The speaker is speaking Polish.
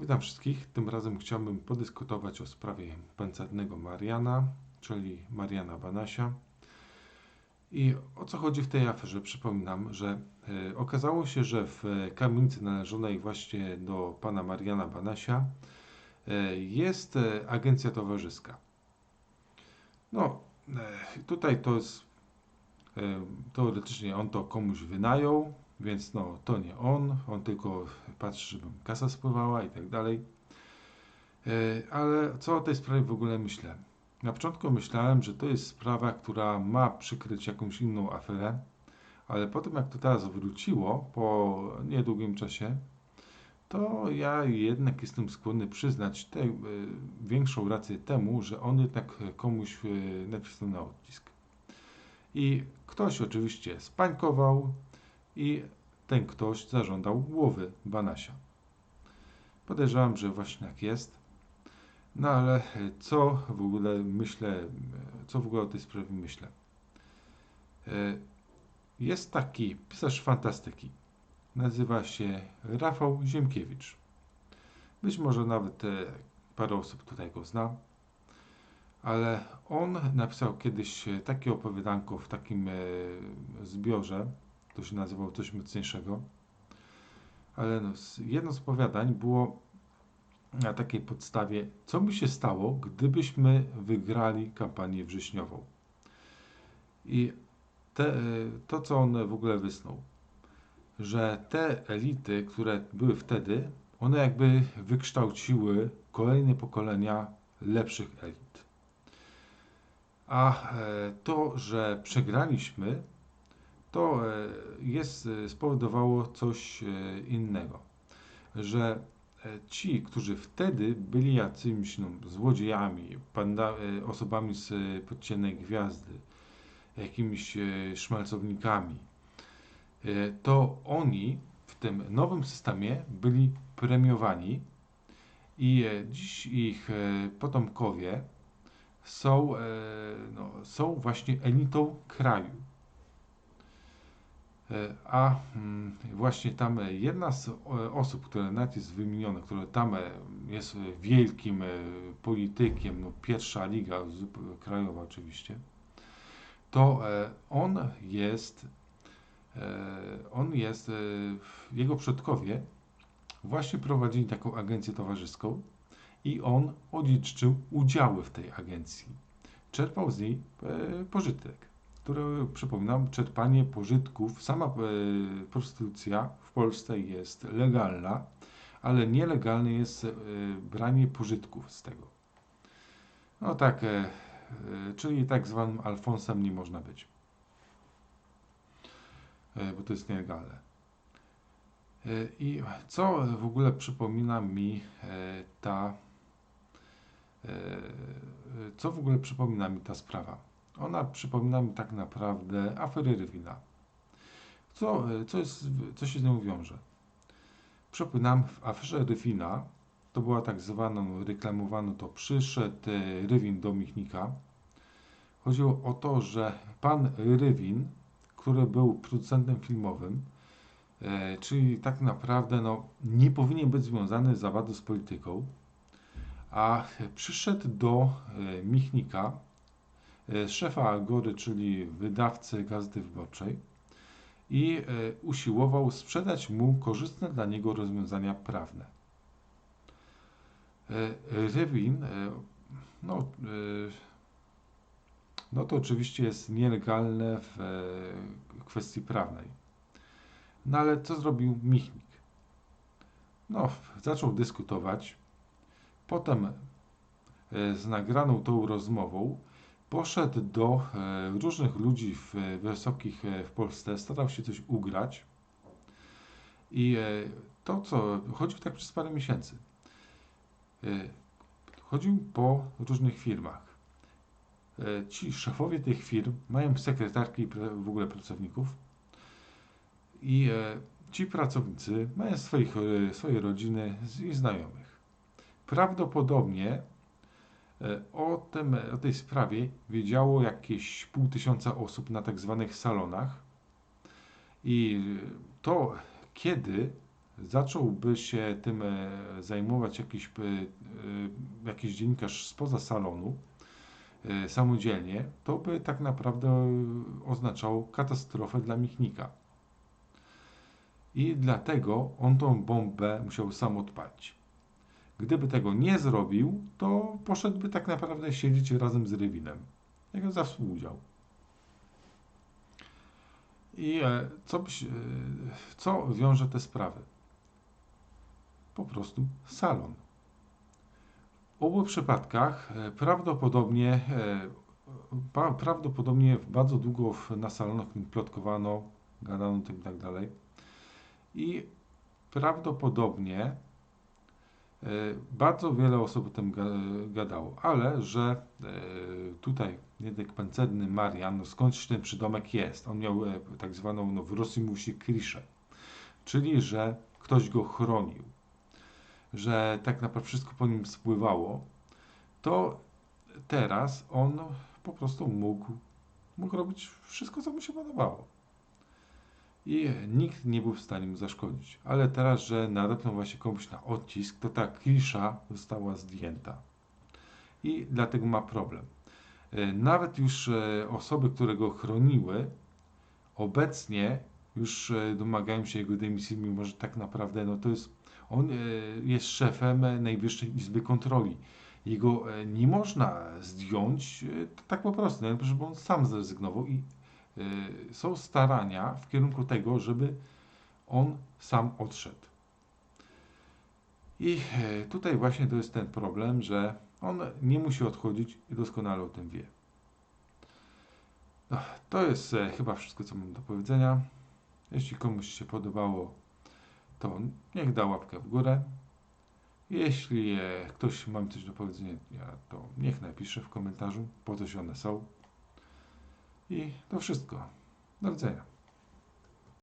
Witam wszystkich. Tym razem chciałbym podyskutować o sprawie pancernego Mariana, czyli Mariana Banasia. I o co chodzi w tej aferze? Przypominam, że e, okazało się, że w kamienicy należącej właśnie do pana Mariana Banasia e, jest e, agencja towarzyska. No, tutaj to jest teoretycznie on to komuś wynajął, więc no, to nie on, on tylko patrzy, żeby kasa spływała i tak dalej. E, Ale co o tej sprawie w ogóle myślę? Na początku myślałem, że to jest sprawa, która ma przykryć jakąś inną aferę, ale potem jak to teraz wróciło po niedługim czasie, to ja jednak jestem skłonny przyznać tę e, większą rację temu, że on jednak komuś e, nacisnął na odcisk. I ktoś oczywiście spańkował i ten ktoś zażądał głowy Banasia. Podejrzewam, że właśnie tak jest. No ale co w ogóle myślę, co w ogóle o tej sprawie myślę? E, Jest taki pisarz fantastyki. Nazywa się Rafał Ziemkiewicz. Być może nawet e, parę osób tutaj go zna. Ale on napisał kiedyś e, takie opowiadanko w takim zbiorze, to się nazywało coś mocniejszego. Ale no, jedno z opowiadań było na takiej podstawie, co by się stało, gdybyśmy wygrali kampanię wrześniową. I te, e, to, co on w ogóle wysnuł, że te elity, które były wtedy, one jakby wykształciły kolejne pokolenia lepszych elit. A e, to, że przegraliśmy, to e, jest, e, spowodowało coś e, innego. Że ci, którzy wtedy byli jakimiś no, złodziejami, panda, osobami z podciennej gwiazdy, jakimiś szmalcownikami, to oni w tym nowym systemie byli premiowani i dziś ich potomkowie są, no, są właśnie elitą kraju. E, A mm, właśnie tam e, jedna z e, osób, która nawet jest wymieniona, która tam jest wielkim politykiem, no pierwsza liga krajowa oczywiście, to on jest, on jest, jego przodkowie właśnie prowadzili taką agencję towarzyską i on odziedziczył udziały w tej agencji. Czerpał z niej pożytek, który, przypominam, czerpanie pożytków, sama e, prostytucja w Polsce jest legalna, ale nielegalne jest e, branie pożytków z tego. No tak, e, czyli tak zwanym Alfonsem nie można być, bo to jest nielegalne. I co w ogóle przypomina mi ta, co w ogóle przypomina mi ta sprawa? Ona przypomina mi tak naprawdę afery Rywina. Co, e, co, jest, co się z nią wiąże? Przypominam, w aferze Rywina, to była tak zwana, no, reklamowano to, przyszedł e, Rywin do Michnika. Chodziło o to, że pan Rywin, który był producentem filmowym, E, czyli tak naprawdę no, nie powinien być związany za bardzo z polityką, a przyszedł do Michnika, szefa Agory, czyli wydawcy Gazety Wyborczej i e, usiłował sprzedać mu korzystne dla niego rozwiązania prawne. E, Rywin, no, no to oczywiście jest nielegalne w kwestii prawnej. No ale co zrobił Michnik? No, zaczął dyskutować. Potem z nagraną tą rozmową poszedł do e, różnych ludzi w, e, wysokich e, w Polsce, starał się coś ugrać. I to, co chodził tak przez parę miesięcy. Chodził po różnych firmach. Ci szefowie tych firm mają sekretarki w ogóle pracowników. I ci pracownicy mają swoich, swoje rodziny i znajomych. Prawdopodobnie o, tym, o tej sprawie wiedziało jakieś pół tysiąca osób na tak zwanych salonach. I e, to, kiedy zacząłby się tym e, zajmować jakiś, e, e, jakiś dziennikarz spoza salonu, e, samodzielnie, to by tak naprawdę oznaczało katastrofę dla Michnika. I dlatego on tą bombę musiał sam odpalić. Gdyby tego nie zrobił, to poszedłby tak naprawdę siedzieć razem z Rywinem, jako za współudział. I e, co, e, co wiąże te sprawy? Po prostu salon. W obu przypadkach e, prawdopodobnie, prawdopodobnie bardzo długo na salonach plotkowano, gadano tym i tak dalej. I prawdopodobnie bardzo wiele osób o tym ga- gadało, ale że e, tutaj jednak pancerny Marian, no skądś ten przydomek jest. On miał e, tak zwaną, no w Rosji kriszę, czyli że ktoś go chronił, że tak naprawdę wszystko po nim spływało, to teraz on po prostu mógł, mógł robić wszystko, co mu się podobało. I nikt nie był w stanie mu zaszkodzić. Ale teraz, że nadepnął właśnie komuś na odcisk, to ta klisza została zdjęta. I dlatego ma problem. E, Nawet już e, osoby, które go chroniły, obecnie już e, domagają się jego dymisji, mimo że tak naprawdę no to jest, on jest szefem Najwyższej Izby Kontroli. Jego nie można zdjąć tak po prostu, no, żeby on sam zrezygnował i są starania w kierunku tego, żeby on sam odszedł. I e, tutaj właśnie to jest ten problem, że on nie musi odchodzić i doskonale o tym wie. No, to jest e, chyba wszystko, co mam do powiedzenia. Jeśli komuś się podobało, to niech da łapkę w górę. Jeśli e, ktoś ma coś do powiedzenia, to niech napisze w komentarzu, po coś one są. I to wszystko. Do widzenia.